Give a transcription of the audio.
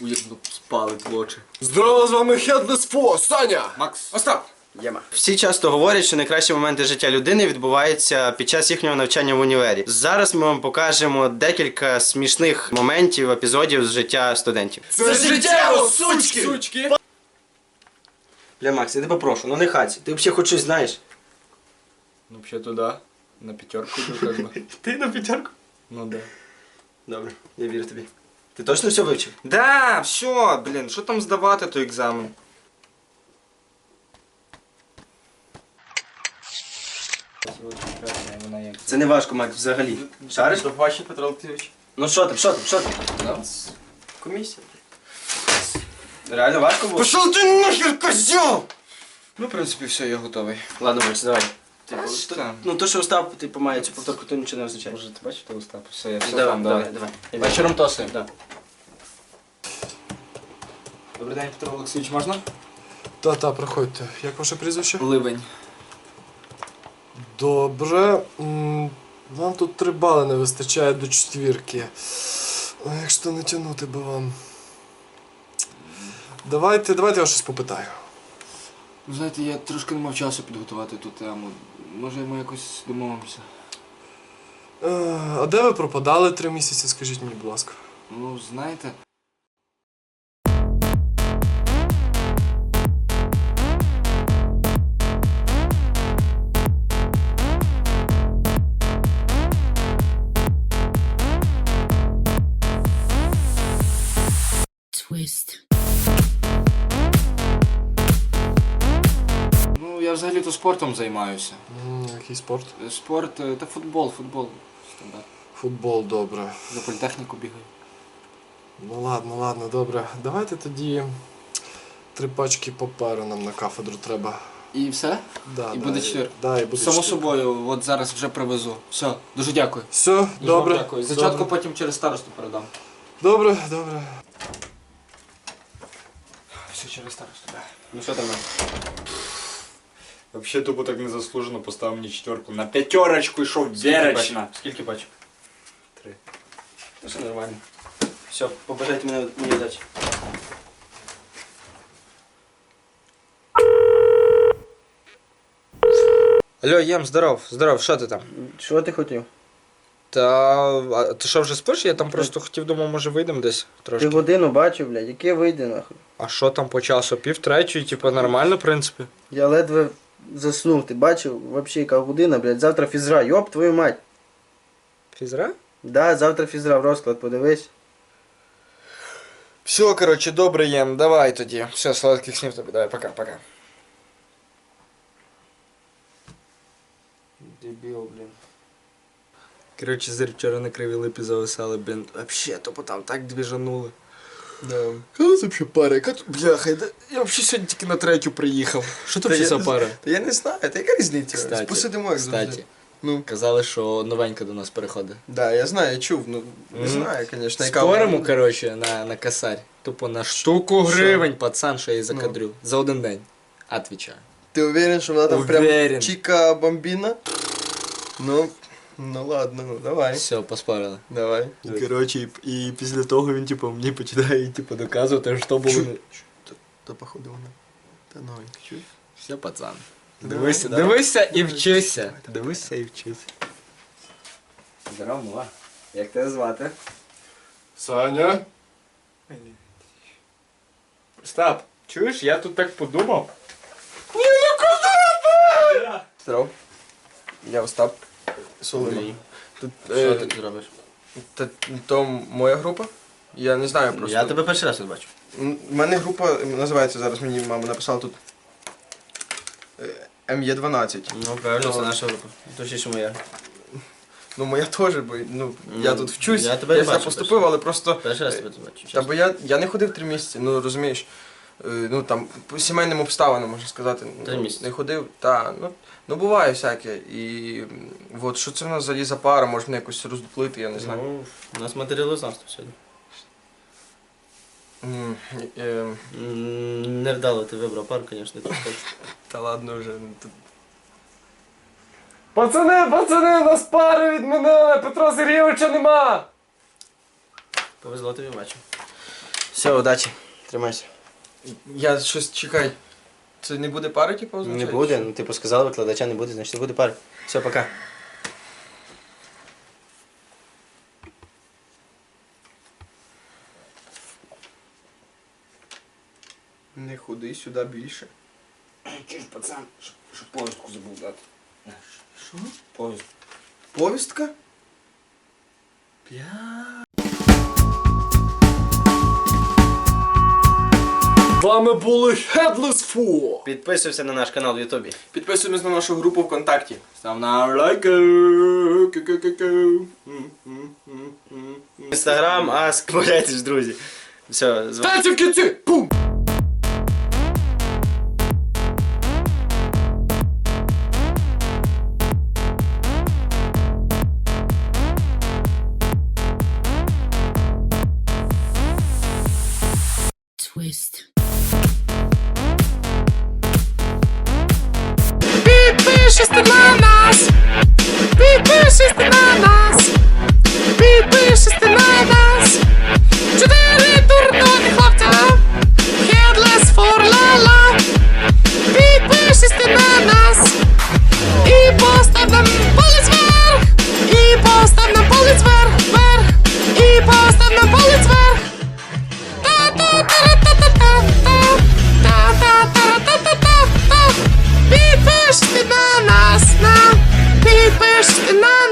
Ну спали плоче. Здорово, з вами Headless Фо, Саня! Макс. Остап! Єма. Всі часто говорять, що найкращі моменти життя людини відбуваються під час їхнього навчання в універі. Зараз ми вам покажемо декілька смішних моментів, епізодів з життя студентів. Це життєво, сучки! Сучки! Бля, Макс, я тебе прошу, ну не хаці. Ти взагалі хоч щось знаєш? Ну, вообще туда. На пятерку иду, как бы. Ти на п'ятерку? Ну да. Добре, я вірю тобі. Ти точно все вивчив? Да, все, блін, що там здавати той екзамен? Це не важко, Макс, взагалі. Шариш? Ваші Петро Олексійович. Ну що ти, що ти, що ти? Комісія. Реально важко було? Пошел ти нахер, козел! Ну, в принципі, все, я готовий. Ладно, Макс, давай. Типу, Та що там? ну то, що Остап, типу, має цю повторку, то нічого не означає. Може, ти бачиш, ти Остап? Все, я все Давай, там, давай, давай. давай. Я Вечором тосуємо. Да. Добрий день, Петро Олексійович, можна? Та-та, проходьте. Як ваше прізвище? Ливень. Добре. М, Вам тут три бали не вистачає до четвірки. А як ж то не тягнути би вам? Давайте, давайте я щось попитаю. Знаєте, я трошки не мав часу підготувати ту тему. Може, ми якось домовимося? Е, А де ви пропадали три місяці, скажіть мені, будь ласка. Ну, знаєте. Я взагалі-то спортом займаюся. М, Який спорт? Спорт е, та футбол, футбол. Стандарт. Футбол, добре. За політехніку бігаю. Ну ладно, ладно, добре. Давайте тоді три пачки паперу нам на кафедру треба. І все? Да, І да, буде четвірка? Да, і буде Само четвірка. собою, от зараз вже привезу. Все, дуже дякую. Все, Дуже добре. дякую. Зачатку добре. потім через старосту передам. Добре, добре. Все через старосту, так. Ну що там? Вообще тупо так незаслуженно поставил мне четверку. На пятерочку и шел Скільки пачок? Пачок? Три. Ну все нормально. Все, побажайте мені, мені удачі. Алло, Єм, здоров, здоров, що ти там? Що ти хотів? Та а ти що вже спиш? Я там просто хотів, думав, може вийдемо десь Ти трошки. годину бачив, блядь, яке вийде нахуй. А що там по часу? Пів третьої, типу, нормально, в принципі. Я ледве заснув, ти бачив, вообще яка година, блядь, завтра фізра, йоп твою мать. Фізра? Да, завтра фізра в розклад, подивись. Все, коротше, добре, Єм, давай тоді. Все, сладких снів тобі, давай, пока, пока. Дебіл, блін. Коротше, зір вчора на кривій липі зависали, блін. Вообще, тупо там так двіжанули. Да. Яка це взагалі пара? Яка тут- Бляха, я, я взагалі сьогодні тільки на третю приїхав. Що це Та за пара? Та я не знаю, та яка різниця? Кстати, Посидимо як завжди. Кстати, Ну, казали, що новенька до нас переходить. да, я знаю, я чув, ну не Мгм. знаю, звісно, яка Споримо, вона. коротше, на, на косарь. Тупо на штуку гривень, пацан, що я її Ну. закадрю. За один день. Отвічаю. Ти уверен, що вона там Уверен. прям чіка бомбіна? Ну, ну ладно, ну давай. Все, поспорили. Давай. Коротше, і, і після того він, типу, мені починає типу, доказувати, що було. не- то походу вона. Та новенька, чуєш? Все, пацан. Давай, Дивися, давай. дивися і вчися. Дивися і вчися. Здорово, мала. Як тебе звати? Саня? Стап, чуєш, я тут так подумав. Здоров. Я Остап. Соломон. Тут, Що е, ти тут робиш? та, то моя група? Я не знаю просто. Я тебе перший раз тут бачу. М, У мене група називається зараз, мені мама написала тут. е, МЄ12. Ну, правильно, це наша група. Точніше моя. Ну, моя теж, бо ну, я Ну, тут вчусь. я тебе не сюди бачу поступив, перший. але просто. Перший раз тебе тут бачу. Та бо я, я не ходив три місяці, ну розумієш. Е, Ну там по сімейним обставинам можна сказати. Три ну. Не ходив, та ну, ну буває всяке. І от що це в нас взагалі за пара, може мене якось роздуплити, я не знаю. Ну, у нас матеріалознавство сьогодні. М, е, М, Не вдало ти вибрав пару, звісно, тут так. Та ладно вже. ну, тут Пацани, пацани, нас пари відмінили, Петро Сергійовича нема. Повезло тобі бачу. Все, удачі. Тримайся. Я щось чекай. Це не буде пари, типу, Не буде, ну типу сказали, викладача не буде, значить не буде пари. Все, пока. Не ходи сюди більше. Чуєш, пацан, що, повістку забув дати. Що? Повістку. Повістка? З вами були Headless Fool. Підписуйся на наш канал в Ютубі. Підписуємось на нашу групу ВКонтакті. Став на лайки. Інстаграм, аск, боятесь, друзі. Все, з вами. Танці в кінці! Пум! пишешся на нас, ти пишешся на нас, ти пишешся на нас. Чотири дурної хлопця, Headless for Lala. Ти пишешся на нас, і постав нам палець вверх, і постав нам палець вверх, вверх, і постав нам палець вверх. Та-та-та-та. There's another.